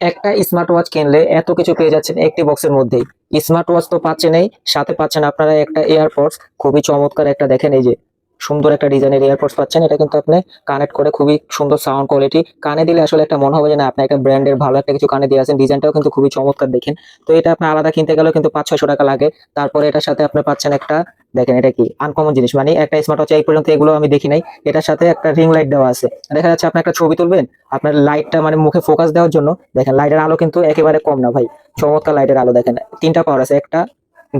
একটা smart watch কিনলে এত কিছু পেয়ে যাচ্ছেন একটি বক্সের মধ্যেই। স্মার্ট ওয়াচ তো পাচ্ছেনই, সাথে পাচ্ছেন আপনারা একটা এয়ারপডস খুবই চমৎকার একটা দেখেন এই যে। সুন্দর একটা ডিজাইনের এয়ারপডস পাচ্ছেন। এটা কিন্তু আপনি কানেক্ট করে খুবই সুন্দর সাউন্ড কোয়ালিটি কানে দিলে আসলে একটা মনে হবে যে না, আপনি একটা ব্র্যান্ডের ভালো একটা কিছু কানে দিয়ে আছেন। ডিজাইনটাও কিন্তু খুবই চমৎকার দেখেন। তো এটা আপনি আলাদা কিনতে গেলেও কিন্তু পাঁচ, ছয়শো টাকা লাগে। তারপরে এটার সাথে আপনি পাচ্ছেন একটা, দেখেন এটা কি? আনকমন জিনিস। মানে একটা স্মার্ট ওয়াচ এই পর্যন্ত এগুলো আমি দেখি নাই। এটার সাথে একটা রিং লাইট দেওয়া আছে। দেখা যাচ্ছে আপনি একটা ছবি তুলবেন, আপনার লাইটটা মানে মুখে ফোকাস দেওয়ার জন্য, দেখেন লাইটের আলো কিন্তু একেবারে কম না ভাই। চমৎকার লাইটের আলো দেখেন। তিনটা পাওয়ার আছে, একটা,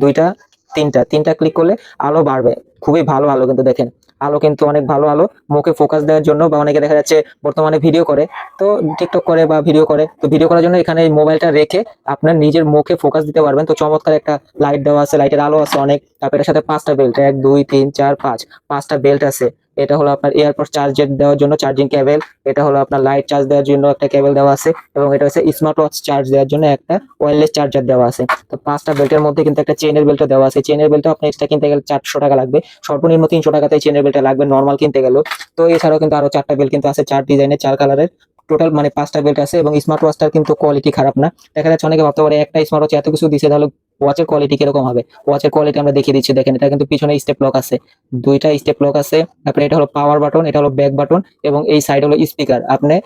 দুইটা তিনটা তিনটা ক্লিক করলে আলো বাড়বে। খুবই ভালো আলো কিন্তু দেখেন। আলো কিন্তু অনেক ভালো আলো। মুখে ফোকাস দেওয়ার জন্য বা অনেকে দেখা যাচ্ছে বর্তমানে ভিডিও করে। তো টিকটক করে বা ভিডিও করে। তো ভিডিও করার জন্য এখানে মোবাইলটা রেখে আপনার নিজের মুখে ফোকাস দিতে পারবেন। তো চমৎকার একটা লাইট দেওয়া আছে লাইটের আলো আছে অনেক। তারপর সাথে পাঁচটা বেল্ট এক, দুই, তিন, চার, পাঁচ। পাঁচটা বেল্ট আছে। এটা হলো আপনার এয়ারপোর্ট চার্জের দেওয়ার জন্য চার্জিং কেবল এটা হলো আপনার লাইট চার্জ দেওয়ার জন্য একটা কেবল দেওয়া আছে, এবং এটা হচ্ছে স্মার্ট ওয়াচ চার্জ দেওয়ার জন্য একটা ওয়্যারলেস চার্জার দেওয়া আছে। তো পাঁচটা বেল্টের মধ্যে কিন্তু একটা চেনের বেল্টও দেওয়া আছে। চেনের বেল্টও আপনি এক্সট্রা কিনতে গেলে চারশো টাকা লাগবে। সর্বনিম্ন তিনশো টাকাতে চেনের বেল্টটা লাগবে নর্মাল কিনতে গেলেও। তো এছাড়াও কিন্তু আরও চারটা বেল্ট কিন্তু আছে, চার ডিজাইনের চার কালারের টোটাল মানে পাঁচটা বেল্ট আছে, এবং স্মার্ট ওয়াচটার কিন্তু কোয়ালিটি খারাপ না। দেখা যাচ্ছে অনেকে ভাবতে পারে একটা স্মার্ট ওয়াচ এত কিছু দিছে, তাহলে ওয়াচের কোয়ালিটি কীরকম হবে? ওয়াচের কোয়ালিটি আমরা দেখিয়ে দিচ্ছি। দেখেন, এটা কিন্তু পিছনে স্টেপ লক আছে। দুইটা স্টেপ লক আছে। তারপরে এটা হলো পাওয়ার বাটন এটা হলো ব্যাক বাটন এবং এই সাইড হলো স্পিকার আপনি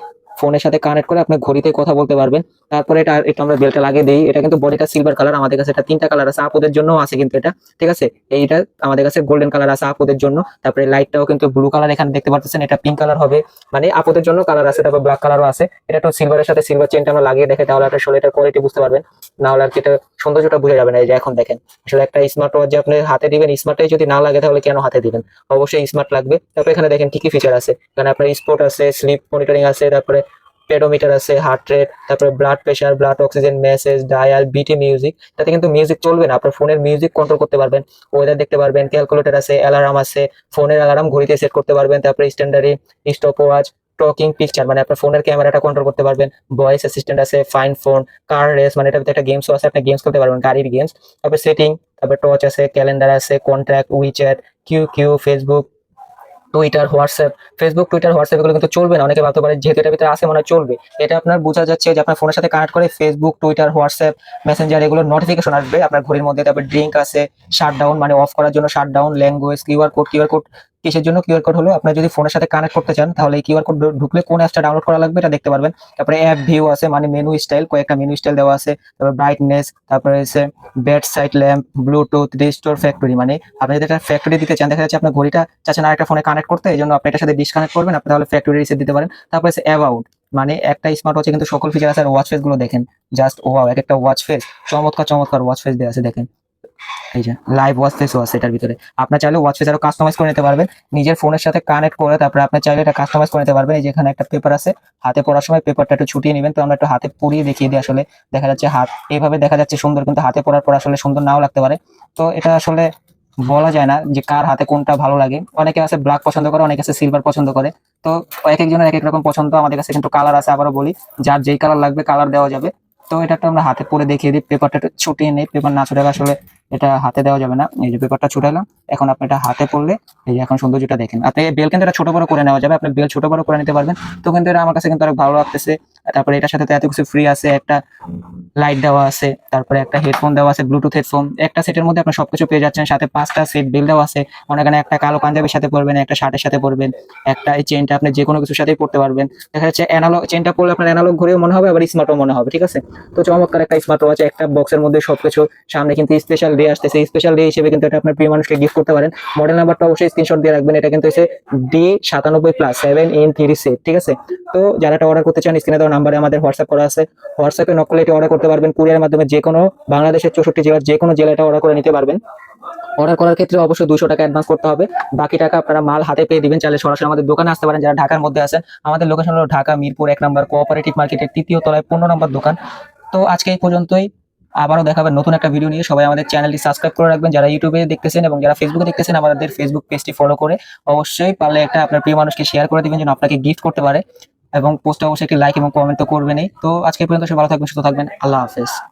ফোনের সাথে কানেক্ট করে আপনি ঘড়িতে কথা বলতে পারবেন। তারপরে এটা একটু আমরা বেলটা লাগিয়ে দিই। এটা কিন্তু বডিটা সিলভার কালার আমাদের কাছে এটা তিনটা কালার আছে। আপুদের জন্য আছে কিন্তু এটা, ঠিক আছে? এইটা আমাদের কাছে গোল্ডেন কালার আছে আপুদের জন্য। তারপরে লাইটটাও কিন্তু ব্লু কালার এখানে দেখতে পাচ্ছেন এটা পিঙ্ক কালার হবে। মানে আপুদের জন্য কালার আছে, তারপর ব্ল্যাক কালারও আছে। এটা একটু সিলভারের সাথে সিলভার চেনটা আমরা লাগিয়ে দেখে, তাহলে একটা এটার কোয়ালিটি বুঝতে পারবেন। না হলে আর কি এটা সৌন্দর্যটা বুঝে যাবে না। এই যে এখন দেখেন, আসলে একটা স্মার্ট ওয়াচ যে আপনি হাতে দিবেন স্মার্টটাই যদি না লাগে তাহলে কেন হাতে দিবেন? অবশ্যই স্মার্ট লাগবে। তারপরে এখানে দেখেন কি কি ফিচার আছে। এখানে আপনার স্পোর্ট আছে স্লিপ মনিটরিং আছে, তারপরে পেডোমিটার আছে হার্ট রেট তারপরে blood pressure blood oxygen message dial BT music তাতে কিন্তু মিউজিক চলবে না। আপনার ফোনের মিউজিক কন্ট্রোল করতে পারবেন ওয়েদার দেখতে পারবেন ক্যালকুলেটর আছে অ্যালার্ম আছে ফোনের অ্যালার্ম ঘড়িতে সেট করতে পারবেন, তারপরে স্ট্যান্ডার্ডি স্টপ ওয়াচ টকিং পিকচার মানে আপনার ফোনের ক্যামেরাটা কন্ট্রোল করতে পারবেন ভয়েস অ্যাসিস্ট্যান্ট আছে ফাইন ফোন কার রেস মানে এটাতে একটা গেমসও আছে, আপনি গেমস খেলতে পারবেন, গাড়ির গেমস তারপরে সেটিং তারপরে টচ আছে ক্যালেন্ডার আছে contact WeChat Q Q Facebook Twitter WhatsApp Facebook Twitter WhatsApp এগুলো কিন্তু চলবে না। অনেকে ভাবতে পারে যেহেতু এটা ভিতরে আছে মনে চলবে। এটা আপনার বোঝা যাচ্ছে যে আপনার ফোনের সাথে কানেক্ট করে ফেসবুক টুইটার হোয়াটসঅ্যাপ মেসেঞ্জার এগুলো নোটিফিকেশন আসবে। আপনার ঘড়ির মধ্যে তারপর ড্রিঙ্ক আছে শাট ডাউন মানে অফ করার জন্য shut down language QR code QR code কিসের জন্য কিউআর কোড হলো? আপনার যদি ফোনের সাথে কানেক্ট করতে চান, তাহলে এই কিউআর কোড ঢুকলে কোন অ্যাপটা ডাউনলোড করা লাগবে এটা দেখতে পারবেন। তারপরে অ্যাপ ভিউ আছে মানে মেনু স্টাইল কয়েকটা মেনু স্টাইল দেওয়া আছে। তারপর ব্রাইটনেস তারপরে হচ্ছে bedside lamp Bluetooth restore factory মানে আপনি যদি একটা ফ্যাক্টরি দিতে চান, দেখা যাচ্ছে আপনার ঘড়িটা চাচ্ছেন আর একটা ফোনে কানেক্ট করতে, এই জন্য আপনি এটার সাথে ডিসকানেক্ট করবেন, আপনি তাহলে ফ্যাক্টরি রিসেট দিতে পারেন। তারপরে হচ্ছে অ্যাবাউট মানে একটা স্মার্ট ওয়াচে কিন্তু সকল ফিচার আছে, আর ওয়াচ ফেসগুলো দেখেন। জাস্ট ওয়াও এক একটা ওয়াচ ফেস চমৎকার চমৎকার ওয়াচ ফেস দেওয়া আছে, দেখেন। এই যে লাইভ ওয়াচ ফেসও আছে এটার ভিতরে। আপনার চাইলে ওয়াচ ফেস আরও কাস্টমাইজ করে নিতে পারবেন। নিজের ফোনের সাথে কানেক্ট করে তারপরে আপনি চাইলে এটা কাস্টমাইজ করে নিতে পারবেন। এই যে এখানে একটা পেপার আছে, হাতে পড়ার সময় পেপারটা একটু ছুটিয়ে নেবেন। তো আমরা একটু হাতে পড়িয়ে দেখিয়ে দিই আসলে। দেখা যাচ্ছে হাত এইভাবে দেখা যাচ্ছে সুন্দর, কিন্তু হাতে পড়ার পর আসলে সুন্দর নাও লাগতে পারে। তো এটা আসলে বলা যায় না যে কার হাতে কোনটা ভালো লাগে। অনেকে আছে ব্ল্যাক পছন্দ করে, অনেকে আছে সিলভার পছন্দ করে। তো এক একজনের এক এক রকম পছন্দ। আমাদের কাছে কিন্তু কালার আছে, আবারও বলি। যার যেই কালার লাগবে কালার দেওয়া যাবে। তো এটা তো আমরা হাতে পরে দেখিয়ে দিই পেপারটা একটু ছুটিয়ে নেই পেপার না ছুটে আসলে এটা হাতে দেওয়া যাবে না। এই যে পেপারটা ছুটালাম, এখন আপনি এটা হাতে পড়লে, এই যে এখন সৌন্দর্যটা দেখেন। আপনি বেল কিন্তু এটা ছোট বড় করে নেওয়া যাবে, আপনি বেল ছোট বড় করে নিতে পারবেন। তো কিন্তু এটা আমার কাছে কিন্তু অনেক ভালো লাগতেছে। তারপরে এটার সাথে তো এত কিছু ফ্রি আছে, একটা লাইট দেওয়া আছে, তারপরে একটা হেডফোন দেওয়া আছে, ব্লুটুথ হেডফোন। একটা সেটের মধ্যে আপনি সবকিছু পেয়ে যাচ্ছেন, সাথে পাঁচটা সেট বেল দেওয়া আছে। অনেকখানে একটা কালো পাঞ্জাবির সাথে পরবেন, একটা শার্টের সাথে পরবেন, একটা এই চেনটা আপনি যে কোনো কিছুর সাথেই পড়তে পারবেন। দেখা যাচ্ছে অ্যানালগ চেনটা পরলে আপনার অ্যানালগ ঘুরেও মনে হবে, আবার স্মার্টও মনে হবে, ঠিক আছে? তো চমৎকার একটা স্মার্ট ওয়াচ একটা বক্সের মধ্যে সবকিছু সামনে কিন্তু স্পেশাল ডে আসতেছে। স্পেশাল ডে হিসেবে কিন্তু এটা আপনার প্রিয় মানুষকে গিফট করতে পারেন। মডেল নাম্বারটা অবশ্যই স্ক্রিনশট দিয়ে রাখবেন। এটা কিন্তু হচ্ছে ডি সাতানব্বই plus seven in three set ঠিক আছে? তো যারা এটা অর্ডার করতে চান স্ক্রিনে দেওয়া নাম্বারে আমাদের হোয়াটসঅ্যাপ করা আছে। হোয়াটসঅ্যাপে নক করলে এটা অর্ডার করতে পারবেন কুরিয়ারের মাধ্যমে যে কোনো বাংলাদেশের চৌষট্টি জেলার যে কোনো জেলা এটা অর্ডার করে নিতে পারবেন। অর্ডার করার ক্ষেত্রে অবশ্যই দুশো টাকা অ্যাডভান্স করতে হবে। বাকি টাকা আপনারা মাল হাতে পেয়ে দিবেন, চাইলে সরাসরি আমাদের দোকানে আসতে পারেন যারা ঢাকার মধ্যে আছেন। আমাদের লোকেশন হলো ঢাকা, মিরপুর, এক নম্বর কোঅপারেটিভ মার্কেটের তৃতীয় তলায় পনেরো নম্বর দোকান। তো আজকে এই পর্যন্তই। আবারও দেখাবেন নতুন একটা ভিডিও নিয়ে। সবাই আমাদের চ্যানেলটি সাবস্ক্রাইব করে রাখবেন। যারা ইউটিউবে দেখতেছেন এবং যারা ফেসবুকে দেখতেছেন, আমাদের ফেসবুক পেজটি ফলো করে অবশ্যই পারলে একটা আপনার প্রিয় মানুষকে শেয়ার করে দিবেন, যেন আপনাকে গিফট করতে পারে। এবং পোস্টে অবশ্যই একটি লাইক এবং কমেন্ট তো করবেনই। তো আজকে পর্যন্ত সে ভালো থাকবেন, সুস্থ থাকবেন। আল্লাহ হাফেজ।